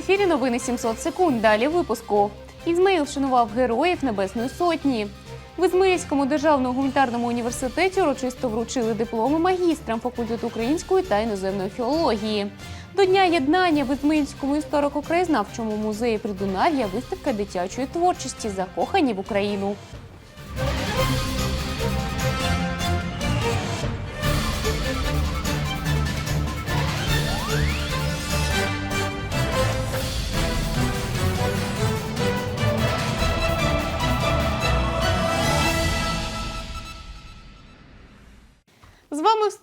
ефірі новини 700 секунд. Далі випуску. Ізмаїл вшанував героїв Небесної Сотні. В Ізмаїльському державному гуманітарному університеті урочисто вручили дипломи магістрам факультету української та іноземної філології. До Дня єднання в Ізмаїльському історико-краєзнавчому музеї Придунав'я виставка дитячої творчості закохані в Україну.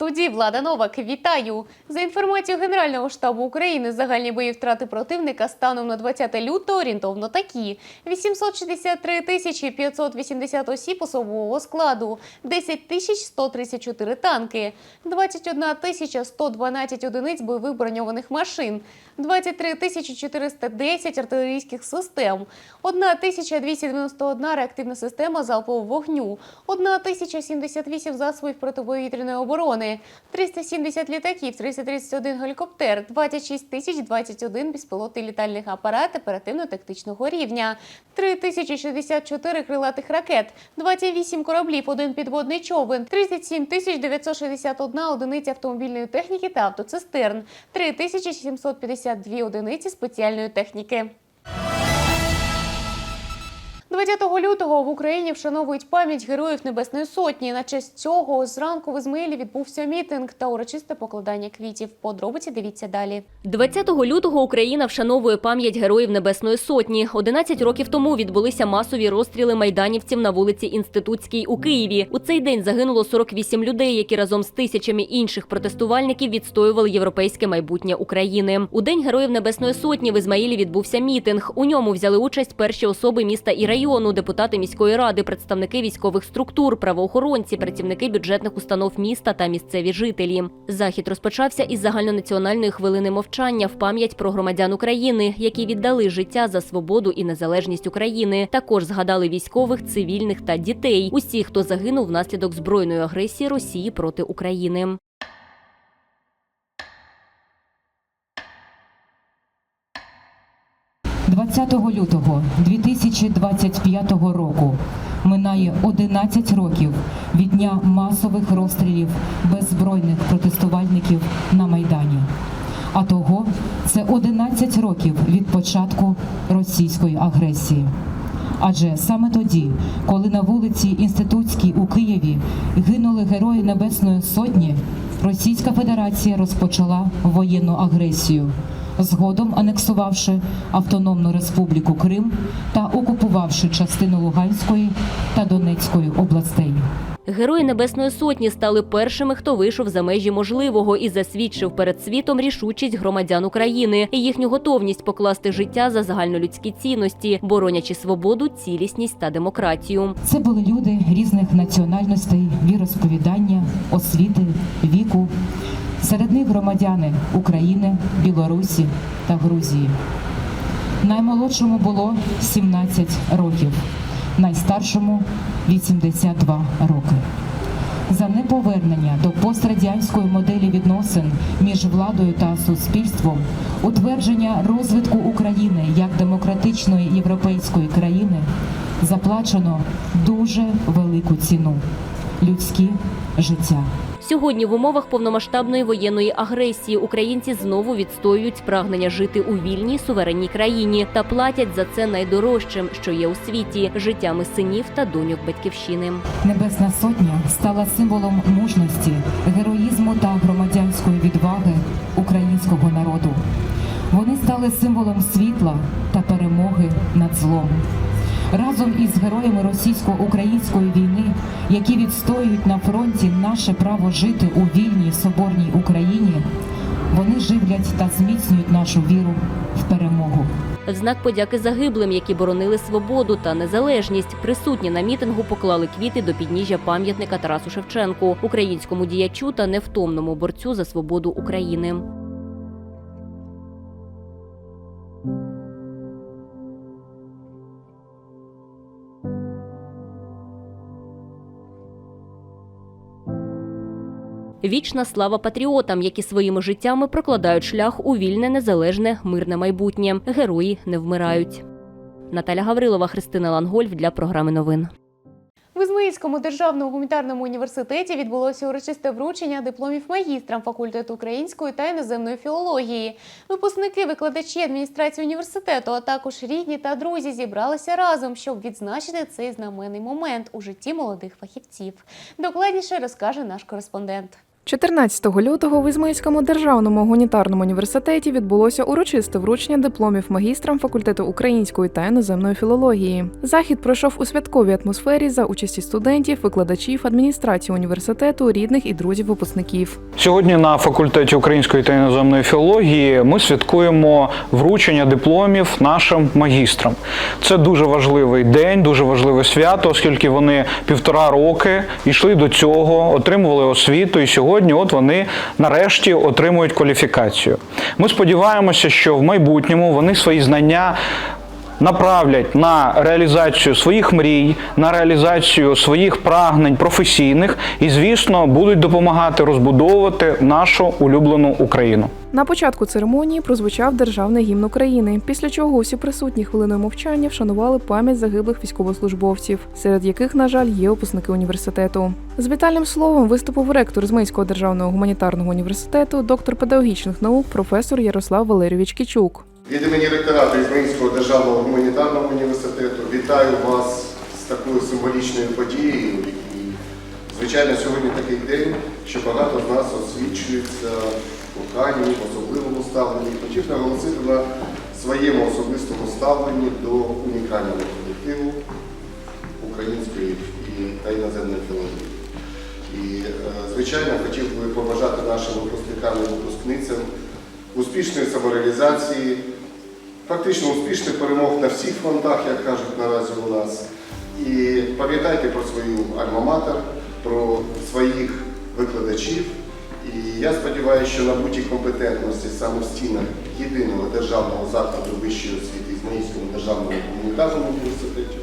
Студії Влада Новак. Вітаю! За інформацією Генерального штабу України, загальні бої втрати противника станом на 20 лютого орієнтовно такі: 863 тисячі 580 осіб особового складу, 10 тисяч 134 танки, 21 тисяча 112 одиниць бойових броньованих машин, 23 тисячі 410 артилерійських систем, 1 тисяча 291 реактивна система залпового вогню, 1 тисяча 78 засобів протиповітряної оборони, 370 літаків, 331 гелікоптер, 26 тисяч 21 безпілотний літальних апарат оперативно-тактичного рівня, 3064 крилатих ракет, 28 кораблів, один підводний човен, 37 тисяч 961 одиниця автомобільної техніки та автоцистерн, 3752 одиниці спеціальної техніки. 20 лютого в Україні вшановують пам'ять героїв Небесної Сотні. На честь цього зранку в Ізмаїлі відбувся мітинг та урочисте покладання квітів. Подробиці дивіться далі. 20 лютого Україна вшановує пам'ять героїв Небесної Сотні. 11 років тому відбулися масові розстріли майданівців на вулиці Інститутській у Києві. У цей день загинуло 48 людей, які разом з тисячами інших протестувальників відстоювали європейське майбутнє України. У день героїв Небесної Сотні в Ізмаїлі відбувся мітинг. У ньому взяли участь перші особи міста і району, депутати міської ради, представники військових структур, правоохоронці, працівники бюджетних установ міста та місцеві жителі. Захід розпочався із загальнонаціональної хвилини мовчання в пам'ять про громадян України, які віддали життя за свободу і незалежність України. Також згадали військових, цивільних та дітей, усіх, хто загинув внаслідок збройної агресії Росії проти України. – 20 лютого 2025 року минає 11 років від дня масових розстрілів беззбройних протестувальників на Майдані. А того це 11 років від початку російської агресії. Адже саме тоді, коли на вулиці Інститутській у Києві гинули герої Небесної Сотні, Російська Федерація розпочала воєнну агресію, згодом анексувавши Автономну Республіку Крим та окупувавши частину Луганської та Донецької областей. Герої Небесної Сотні стали першими, хто вийшов за межі можливого і засвідчив перед світом рішучість громадян України і їхню готовність покласти життя за загальнолюдські цінності, боронячи свободу, цілісність та демократію. Це були люди різних національностей, віросповідання, освіти, віку. Серед них громадяни України, Білорусі та Грузії. Наймолодшому було 17 років, найстаршому 82 роки. За неповернення до пострадянської моделі відносин між владою та суспільством, утвердження розвитку України як демократичної європейської країни заплачено дуже велику ціну людські життя. Сьогодні в умовах повномасштабної воєнної агресії українці знову відстоюють прагнення жити у вільній суверенній країні та платять за це найдорожчим, що є у світі життями синів та доньок батьківщини. Небесна сотня стала символом мужності, героїзму та громадянської відваги українського народу. Вони стали символом світла та перемоги над злом. Разом із героями російсько-української війни, які відстоюють на фронті наше право жити у вільній соборній Україні, вони живлять та зміцнюють нашу віру в перемогу. В знак подяки загиблим, які боронили свободу та незалежність, присутні на мітингу поклали квіти до підніжжя пам'ятника Тарасу Шевченку, українському діячу та невтомному борцю за свободу України. Вічна слава патріотам, які своїми життями прокладають шлях у вільне, незалежне, мирне майбутнє. Герої не вмирають. Наталя Гаврилова, Христина Лангольф для програми новин. В Ізмаїльському державному гуманітарному університеті відбулося урочисте вручення дипломів магістрам факультету української та іноземної філології. Випускники, викладачі адміністрації університету, а також рідні та друзі зібралися разом, щоб відзначити цей знаменний момент у житті молодих фахівців. Докладніше розкаже наш кореспондент. 14 лютого в Ізмаїльському державному гуманітарному університеті відбулося урочисте вручення дипломів магістрам факультету української та іноземної філології. Захід пройшов у святковій атмосфері за участі студентів, викладачів, адміністрації університету, рідних і друзів випускників. Сьогодні на факультеті української та іноземної філології ми святкуємо вручення дипломів нашим магістрам. Це дуже важливий день, дуже важливе свято, оскільки вони півтора роки йшли до цього, отримували освіту, і сьогодні от вони нарешті отримують кваліфікацію. Ми сподіваємося, що в майбутньому вони свої знання направлять на реалізацію своїх мрій, на реалізацію своїх прагнень професійних і, звісно, будуть допомагати розбудовувати нашу улюблену Україну. На початку церемонії прозвучав державний гімн України, після чого усі присутні хвилиною мовчання вшанували пам'ять загиблих військовослужбовців, серед яких, на жаль, є випускники університету. З вітальним словом виступив ректор Змийського державного гуманітарного університету, доктор педагогічних наук, професор Ярослав Валерійович Кічук. Від імені ректорату Ізмаїльського державного гуманітарного університету вітаю вас з такою символічною подією. І, звичайно, сьогодні такий день, що багато з нас освічується в особливому ставленні. Хотів наголосити на своєму особистому ставленні до унікального колективу української та іноземної філології. І, е, звичайно, хотів би побажати нашим випускникам і випускницям успішної самореалізації, фактично успішних перемог на всіх фронтах, як кажуть наразі у нас. І пам'ятайте про свою альма-матер, про своїх викладачів. І я сподіваюся, що набуті компетентності саме в стінах єдиного державного закладу вищої освіти Ізмаїльському державному гуманітарному університеті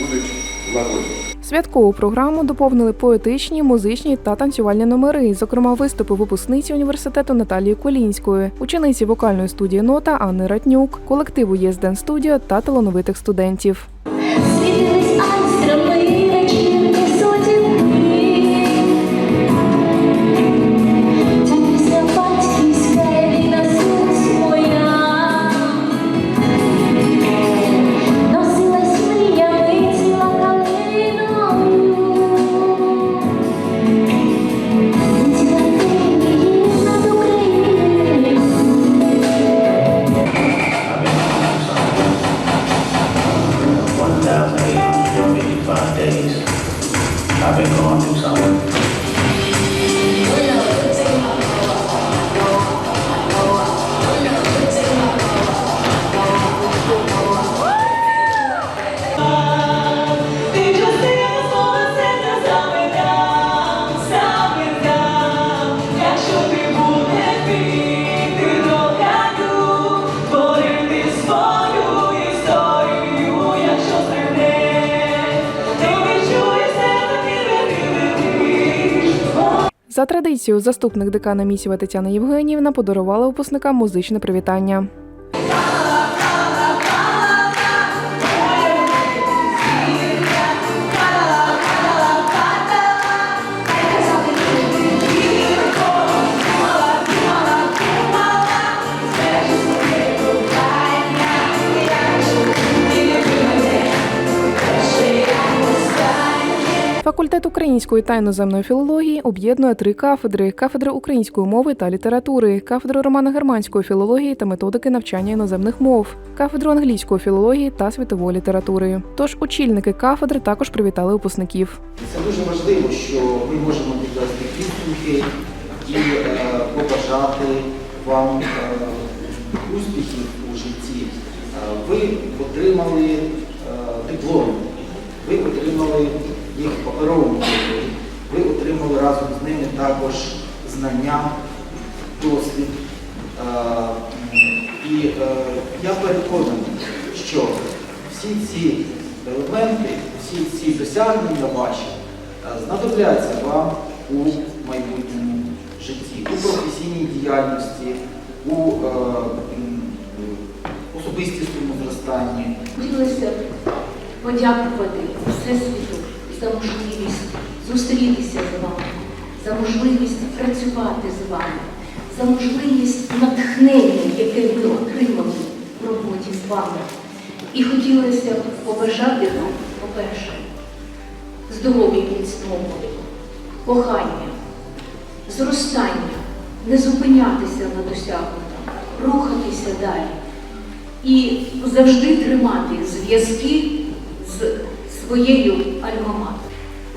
будуть в нагоді. Святкову програму доповнили поетичні, музичні та танцювальні номери. Зокрема, виступи випускниці університету Наталії Колінської, учениці вокальної студії Нота Анни Ратнюк, колективу ЄСДЕН Студіо та талановитих студентів. Світились айстрами За заступник декана місіва Тетяна Євгенівна подарувала випускникам музичне привітання. Факультет української та іноземної філології об'єднує три кафедри: кафедри української мови та літератури, кафедру романо-германської філології та методики навчання іноземних мов, кафедру англійської філології та світової літератури. Тож очільники кафедри також привітали випускників. Це дуже важливо, що ми можемо підвести підсумки і е, побажати вам е, успіхів у житті. Е, ви отримали дипломи, ви отримали їх паперовому вигляді, ви отримали разом з ними також знання, досвід. І е, я переконаний, що всі ці елементи, всі ці досягнення ваші е, знадобляться вам у майбутньому житті, у професійній діяльності, у е, особистісному зростанні. Хотілося подякувати Всесвіту за можливість зустрітися з вами, за можливість працювати з вами, за можливість натхнення, яке ви отримали в роботі з вами. І хотілося б побажати вам, по-перше, здоров'я міцного, кохання, зростання, не зупинятися на досягнутому, рухатися далі і завжди тримати зв'язки своєю альмаматом.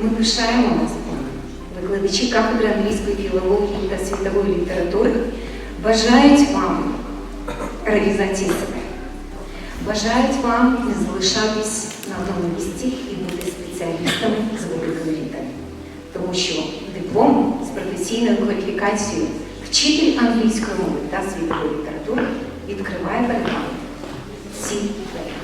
Ми пишаємо вас, викладачі кафедри англійської філології та світової літератури бажають вам реалізації себе, бажають вам не залишатись на одному місці і бути спеціалістами з великою літери. Тому що диплом з професійною кваліфікацією вчитель англійської мови та світової літератури відкриває перед вами всі двері.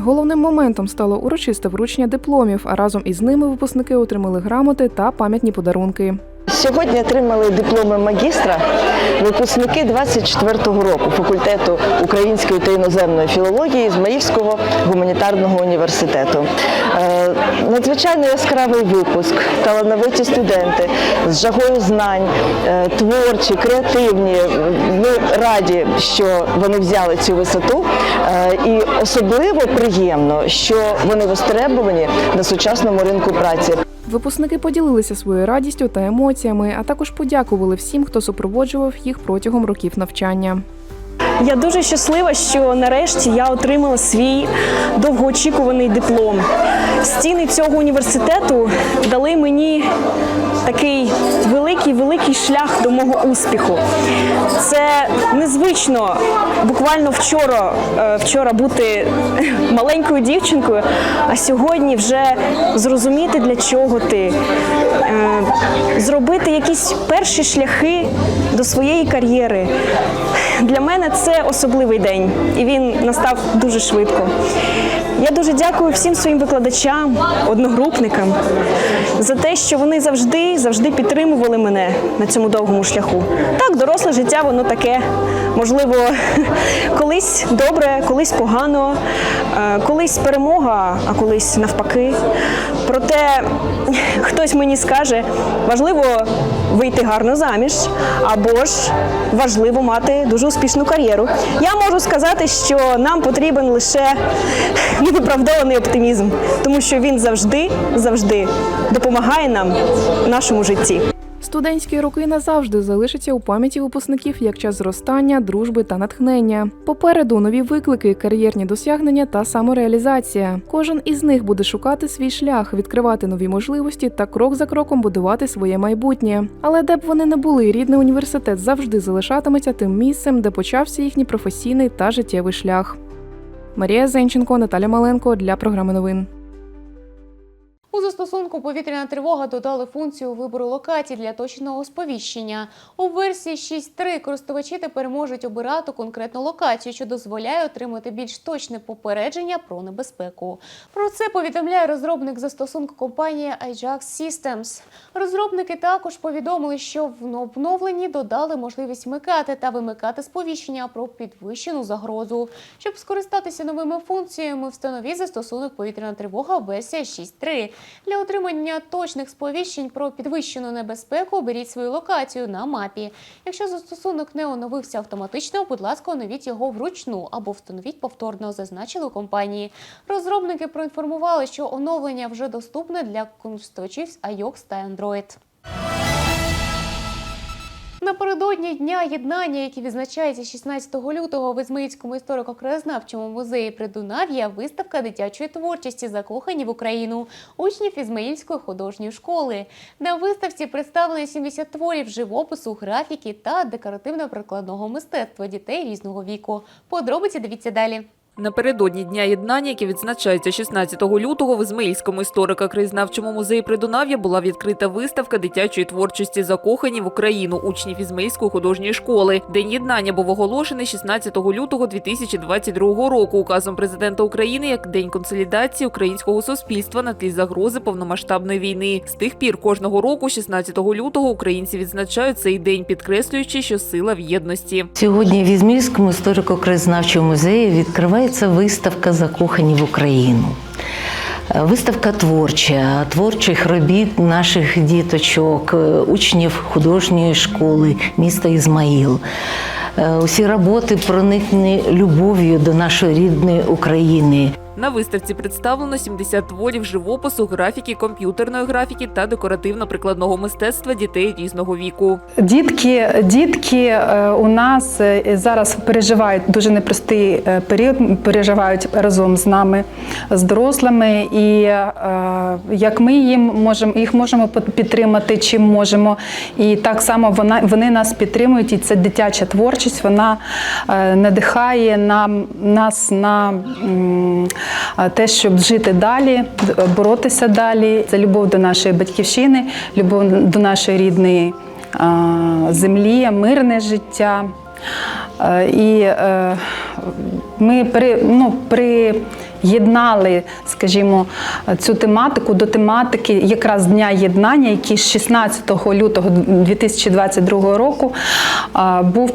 Головним моментом стало урочисте вручення дипломів, а разом із ними випускники отримали грамоти та пам'ятні подарунки. Сьогодні отримали дипломи магістра випускники 24-го року факультету української та іноземної філології Ізмаїльського гуманітарного університету. Е, Надзвичайно яскравий випуск, талановиті студенти з жагою знань, е, творчі, креативні. Ми раді, що вони взяли цю висоту, Е, і особливо приємно, що вони востребовані на сучасному ринку праці. Випускники поділилися своєю радістю та емоціями, а також подякували всім, хто супроводжував їх протягом років навчання. Я дуже щаслива, що нарешті я отримала свій довгоочікуваний диплом. Стіни цього університету дали мені такий великий великий шлях до мого успіху. Це незвично буквально вчора, е, вчора бути маленькою дівчинкою, а сьогодні вже зрозуміти, для чого ти, е, зробити якісь перші шляхи до своєї кар'єри. Для мене це особливий день, і він настав дуже швидко. Я дуже дякую всім своїм викладачам, одногрупникам за те, що вони завжди завжди підтримували мене на цьому довгому шляху. Так, доросле життя, воно таке. Можливо, колись добре, колись погано, е, колись перемога, а колись навпаки. Проте хтось мені скаже, важливо вийти гарно заміж, або ж важливо мати дуже успішну кар'єру. Я можу сказати, що нам потрібен лише невиправдований оптимізм, тому що він завжди, завжди допомагає нам в нашому житті. Студентські роки назавжди залишаться у пам'яті випускників як час зростання, дружби та натхнення. Попереду нові виклики, кар'єрні досягнення та самореалізація. Кожен із них буде шукати свій шлях, відкривати нові можливості та крок за кроком будувати своє майбутнє. Але де б вони не були, рідний університет завжди залишатиметься тим місцем, де почався їхній професійний та життєвий шлях. Марія Зенченко, Наталя Маленко для програми новин. У застосунку повітряна тривога додали функцію вибору локацій для точного сповіщення. У версії 6.3 користувачі тепер можуть обирати конкретну локацію, що дозволяє отримати більш точне попередження про небезпеку. Про це повідомляє розробник застосунку компанія Ajax Systems. Розробники також повідомили, що в обновленні додали можливість вмикати та вимикати сповіщення про підвищену загрозу. Щоб скористатися новими функціями, встановіть застосунок повітряна тривога версія 6.3. Для отримання точних сповіщень про підвищену небезпеку оберіть свою локацію на мапі. Якщо застосунок не оновився автоматично, будь ласка, оновіть його вручну або встановіть повторно, зазначили у компанії. Розробники проінформували, що оновлення вже доступне для користувачів з iOS та Android. Напередодні Дня єднання, який відзначається 16 лютого в Ізмаїльському історико-краєзнавчому музеї Придунав'я, виставка дитячої творчості закохані в Україну учнів Ізмаїльської художньої школи. На виставці представлені 70 творів живопису, графіки та декоративно-прикладного мистецтва дітей різного віку. Подробиці дивіться далі. Напередодні Дня єднання, який відзначається 16 лютого, в Ізмаїльському історико-краєзнавчому музеї Придунав'я була відкрита виставка дитячої творчості закохані в Україну учнів Ізмаїльської художньої школи. День єднання був оголошений 16 лютого 2022 року указом президента України як День консолідації українського суспільства на тлі загрози повномасштабної війни. З тих пір кожного року, 16 лютого, українці відзначають цей день, підкреслюючи, що сила в єдності. Сьогодні в Ізмірському історико-краєзнавчому музеї відкривається виставка Закохані в Україну. Е, Виставка творча, творчих робіт наших діточок, е, учнів художньої школи міста Ізмаїл. Е, Усі роботи проникні любов'ю до нашої рідної України. На виставці представлено 70 творів живопису, графіки, комп'ютерної графіки та декоративно-прикладного мистецтва дітей різного віку. Дітки, дітки е, у нас е, зараз переживають дуже непростий е, період, переживають разом з нами, з дорослими. І як ми їм можемо, їх можемо підтримати, чим можемо. І так само вона, вони нас підтримують. І це дитяча творчість, вона надихає нам, нас на те, щоб жити далі, боротися далі. Це любов до нашої батьківщини, любов до нашої рідної землі, мирне життя. І е, ми при, ну, приєднали, скажімо, цю тематику до тематики якраз Дня єднання, який з 16 лютого 2022 року був,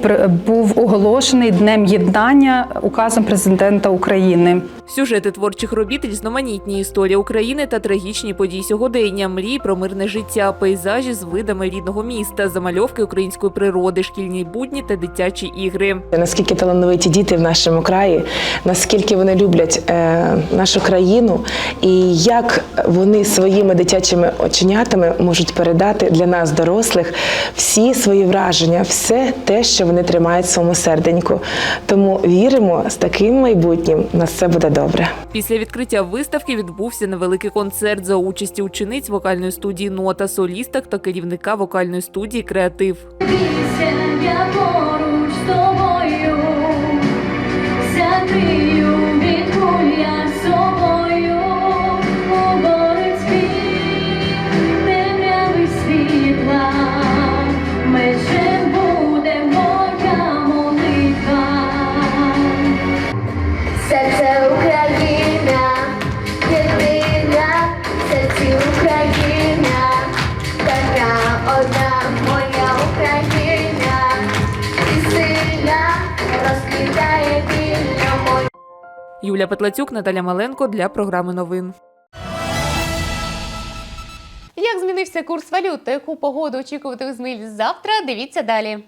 був оголошений Днем єднання указом президента України. Сюжети творчих робіт різноманітні історія України та трагічні події сьогодення, мрії про мирне життя, пейзажі з видами рідного міста, замальовки української природи, шкільні будні та дитячі ігри. Наскільки талановиті діти в нашому краї, наскільки вони люблять е, нашу країну, і як вони своїми дитячими оченятами можуть передати для нас, дорослих, всі свої враження, все те, що вони тримають в своєму серденьку. Тому віримо, з таким майбутнім нас все буде добре. Після відкриття виставки відбувся невеликий концерт за участі учениць вокальної студії Нота, солісток та керівника вокальної студії Креатив. Я поруч з тобою, Юля Петлацюк, Наталя Маленко для програми новин. Як змінився курс валют та яку погоду очікувати в Ізмаїлі завтра? Дивіться далі.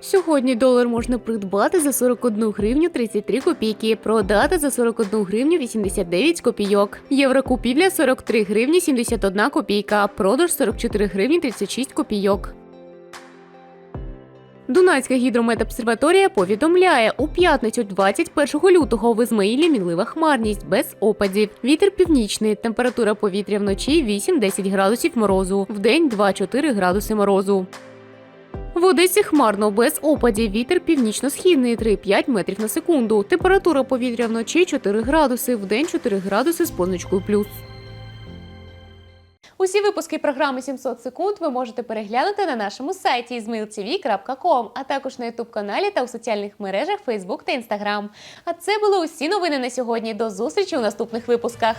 Сьогодні долар можна придбати за 41 гривню 33 копійки, продати за 41 гривню 89 копійок. Євро купівля 43 гривні 71 копійка, продаж 44 гривні 36 копійок. Дунайська гідрометобсерваторія повідомляє, у п'ятницю 21 лютого в Ізмаїлі мінлива хмарність без опадів. Вітер північний, температура повітря вночі 8-10 градусів морозу, вдень 2-4 градуси морозу. В Одесі хмарно без опадів. Вітер північно-східний 3-5 метрів на секунду. Температура повітря вночі 4 градуси, вдень 4 градуси з позначкою плюс. Усі випуски програми 700 секунд ви можете переглянути на нашому сайті izmailtv.com, а також на youtube каналі та у соціальних мережах Facebook та Instagram. А це були усі новини на сьогодні. До зустрічі у наступних випусках.